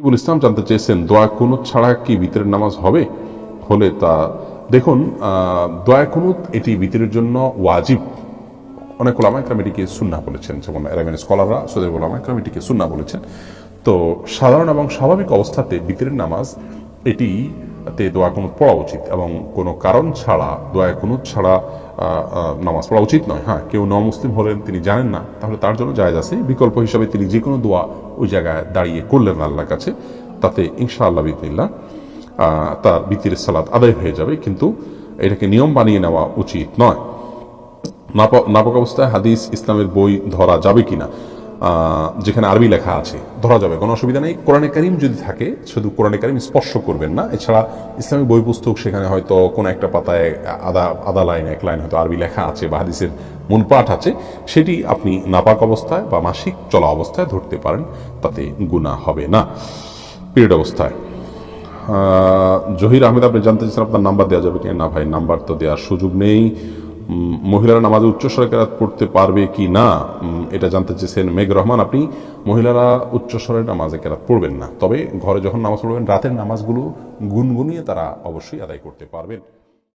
ইবুল ইসলাম জানতে চেয়েছেন, দোয়া কুনুত ছাড়া কি বিতরের নামাজ হবে? হলে তা দেখুন দয়া কুনুত এটি বিতরের জন্য ওয়াজিব। অনেক ওলামা একরাম এটিকে সুন্না বলেছেন, যেমন এরামেন স্কলাররা সৌদের ওলামা একরাম এটিকে সুন্না বলেছেন। তো সাধারণ এবং স্বাভাবিক অবস্থাতে বিতরের নামাজ এটি তে দোয়া কুনুত পড়া উচিত এবং কোনো কারণ ছাড়া, দোয়া কুনুত ছাড়া নামাজ পড়া উচিত নয়। হ্যাঁ কেউ ন মুসলিম হলেন, তিনি জানেন না, তাহলে তার জন্য জায়েজ আছে। বিকল্প হিসাবে তিনি যে কোনো দোয়া ওই জায়গায় দাঁড়িয়ে করলেন আল্লাহর কাছে, তাতে ইনশাআল্লাহ বিদিল্লা তার বিতির সালাত আদায় হয়ে যাবে, কিন্তু এটাকে নিয়ম বানিয়ে নেওয়া উচিত নয়। নাপা- নাপাক অবস্থায় হাদিস, ইসলামের বই ধরা যাবে কিনা? যেখানে আরবি লেখা আছে, ধরা যাবে, কোনো অসুবিধা নেই। কোরআনে কারিম যদি থাকে, শুধু কোরআনে কারিম স্পর্শ করবেন না। এছাড়া ইসলামিক বই পুস্তক সেখানে হয়তো কোনো একটা পাতায় আদা আদা লাইন, এক লাইন হয়তো আরবি লেখা আছে বা হাদিসের মূল পাঠ আছে, সেটি আপনি নাপাক অবস্থায় বা মাসিক চলা অবস্থায় ধরতে পারেন, তাতে গুণা হবে না। পিরিয়ড অবস্থায়। জহির আহমেদ, আপনি জানতে চাচ্ছেন আপনার নাম্বার দেওয়া যাবে কি না ভাই, নাম্বার তো দেওয়ার সুযোগ নেই। মহিলারা নামাজে উচ্চস্বরে কেরাত পড়তে পারবে কি না এটা জানতে চেয়েছেন মেঘ রহমান। আপনি মহিলারা উচ্চস্বরে নামাজে কেরাত পড়বেন না, তবে ঘরে যখন নামাজ পড়বেন, রাতের নামাজগুলো গুনগুনিয়ে তারা অবশ্যই আদায় করতে পারবেন।